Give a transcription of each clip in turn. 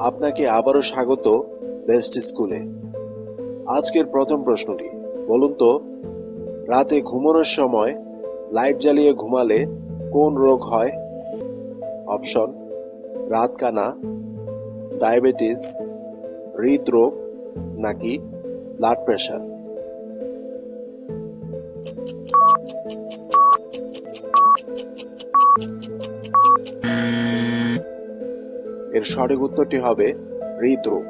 আপনাকে আবারও স্বাগত বেস্ট স্কুলে। আজকের প্রথম প্রশ্নটি, বলুন তো, রাতে ঘুমানোর সময় লাইট জ্বালিয়ে ঘুমালে কোন রোগ হয়? অপশন রাত রাতকানা, ডায়াবেটিস, হৃদরোগ নাকি ব্লাড প্রেশার? সঠিক উত্তরটি হবে হৃদরোগ।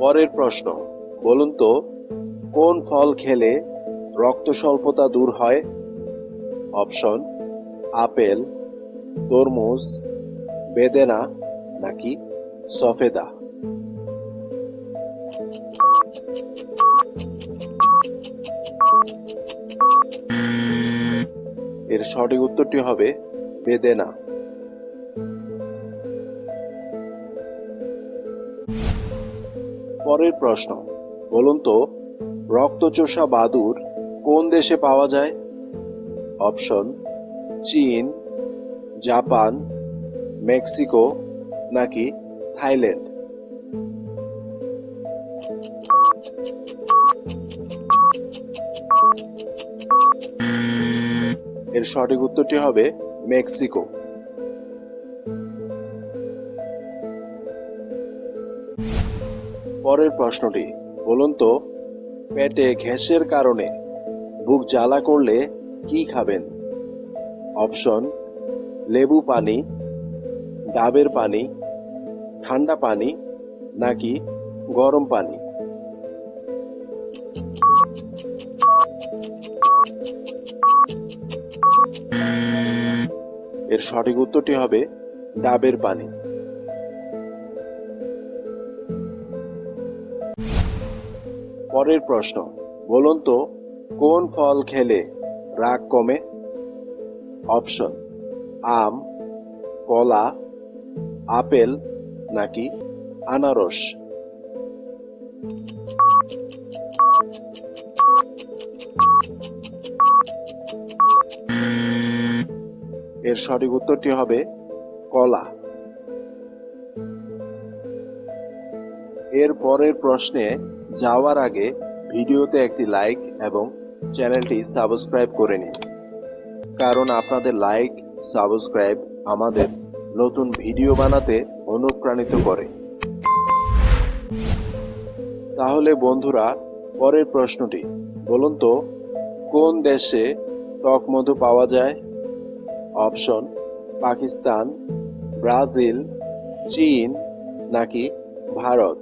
পরের প্রশ্ন, বলুন তো, কোন ফল খেলে রক্ত স্বল্পতা দূর হয়? অপশন, আপেল, তরমুজ, বেদেনা নাকি সফেদা? সঠিক উত্তরটি হবে বেদেনা। পরের প্রশ্ন, বলুন তো, রক্তচোষা বাদুর কোন দেশে পাওয়া যায়? অপশন, চীন, জাপান, মেক্সিকো নাকি থাইল্যান্ড? এর সঠিক উত্তরটি হবে মেক্সিকো। পরের প্রশ্নটি, বলুন তো, পেটে ঘ্যাসের কারণে বুক জ্বালা করলে কি খাবেন? অপশন, লেবু পানি, ডাবের পানি, ঠান্ডা পানি নাকি গরম পানি? এর সঠিক উত্তরটি হবে ডাবের পানি। পরের প্রশ্ন, বলুন তো, কোন ফল খেলে রাগ কমে? অপশন, আম, কলা, আপেল নাকি আনারস? এর সঠিক উত্তরটি হবে কলা। এর পরের প্রশ্নে যাওয়ার আগে ভিডিওতে একটি লাইক এবং চ্যানেলটি সাবস্ক্রাইব করে নিন। কারণ আপনাদের লাইক, সাবস্ক্রাইব আমাদের নতুন ভিডিও বানাতে অনুপ্রাণিত করে। তাহলে বন্ধুরা, পরের প্রশ্নটি, বলুন তো, কোন দেশে টক মধু পাওয়া যায়? অপশন, পাকিস্তান, ব্রাজিল, চীন নাকি ভারত?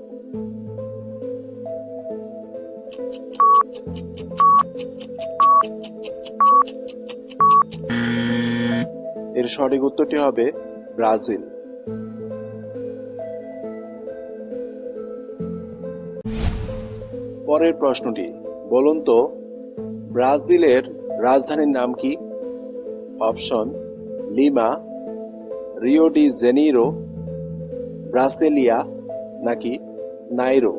এর সঠিক উত্তরটি হবে ব্রাজিল। পরের প্রশ্নটি, বলুন তো, ব্রাজিলের রাজধানীর নাম কি? Option Lima, Rio de Janeiro, Brasilia, নাকি নাইরো?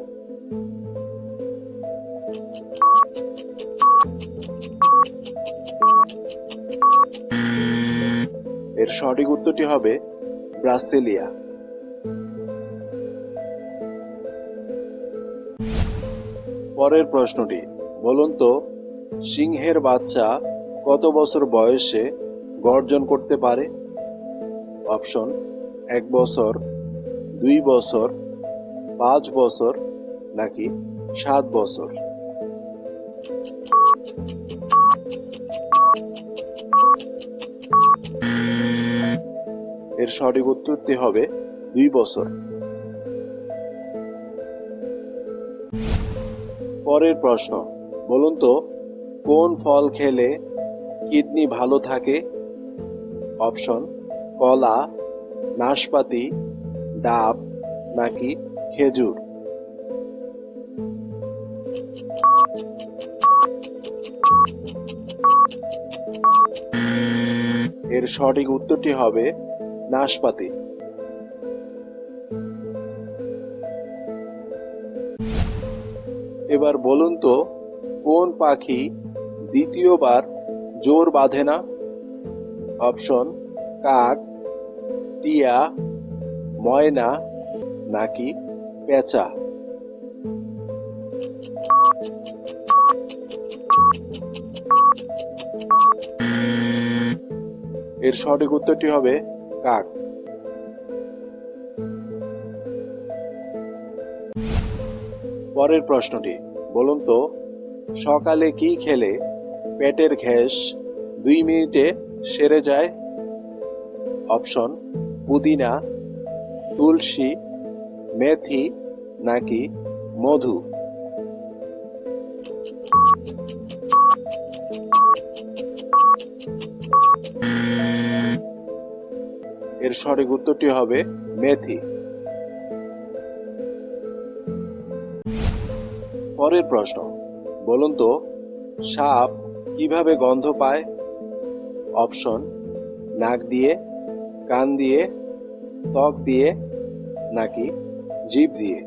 এর সঠিক উত্তরটি হবে ব্রাসেলিয়া। পরের প্রশ্নটি, বলুন তো, সিংহের বাচ্চা কত বছর বয়সে গর্জন করতে পারে। অপশন, এক বছর, দুই বছর, পাঁচ বছর, নাকি সাত বছর? এর সঠিক উত্তরটি হবে দুই বছর। পরের প্রশ্ন, বলুন তো, কোন ফল খেলে কিডনি ভালো থাকে? অপশন, কলা, নাশপাতি, ডাব নাকি খেজুর? এর সঠিক উত্তরটি হবে নাশপাতি। এবার বলুন তো, কোন পাখি দ্বিতীয়বার জোর বাঁধে না? অপশন কাক, টিয়া, ময়না, নাকি পেঁচা? এর সঠিক উত্তরটি হবে কাক। পরের প্রশ্নটি, বলুন তো, সকালে কি খেলে পেটের ঘ্যাস দুই মিনিটে সেরে যায়। অপশন, পুদিনা, তুলসী, মেথি নাকি মধু? এর সঠিক উত্তরটি হবে মেথি। পরের প্রশ্ন, বলুন তো, সাপ কীভাবে গন্ধ পায়? অপশন, নাক দিয়ে, কান দিয়ে, ত্বক দিয়ে, নাকি জিভ দিয়ে?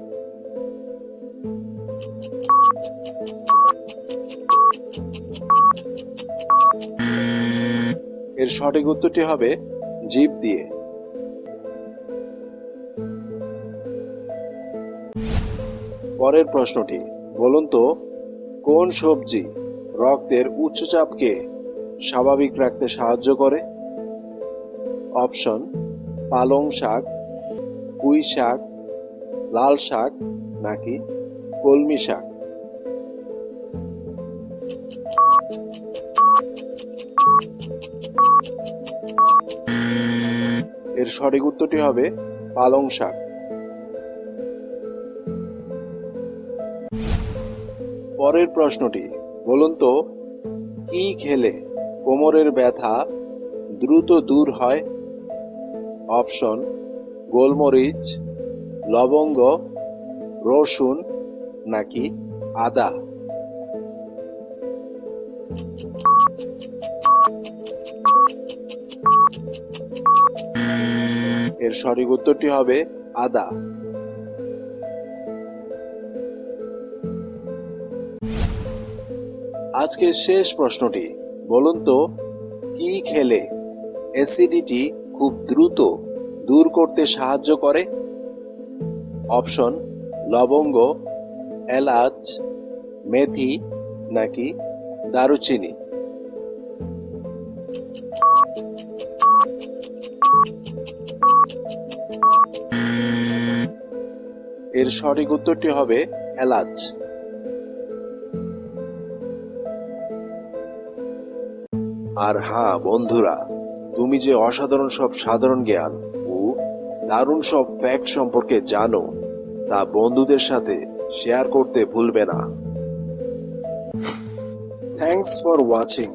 এর সঠিক উত্তরটি হবে জিভ দিয়ে। পরের প্রশ্নটি, বলুন তো, কোন সবজি রক্তের উচ্চচাপকে স্বাভাবিক রাখতে সাহায্য করে। অপশন, পালং শাক, পুঁই শাক, লাল শাক নাকি কলমি শাক? এর সঠিক উত্তরটি হবে পালং শাক। পরের প্রশ্নটি, বলুন তো, কি খেলে কোমরের ব্যথা দ্রুত দূর হয়। অপশন, গোলমরিচ, লবঙ্গ, রসুন নাকি আদা। এর সঠিক উত্তরটি হবে আদা। আজকের শেষ প্রশ্নটি বলুন তো, কি খেলে অ্যাসিডিটি খুব দ্রুত দূর করতে সাহায্য করে? অপশন, লবঙ্গ, এলাচ, মেথি নাকি দারুচিনি? এর সঠিক উত্তরটি হবে এলাচ। আর হা, বন্ধুরা, তুমি যে অসাধারণ সব সাধারণ জ্ঞান ও দারুণ সব ফ্যাক্ট সম্পর্কে জানো, তা বন্ধুদের সাথে শেয়ার করতে ভুলবে না। Thanks for watching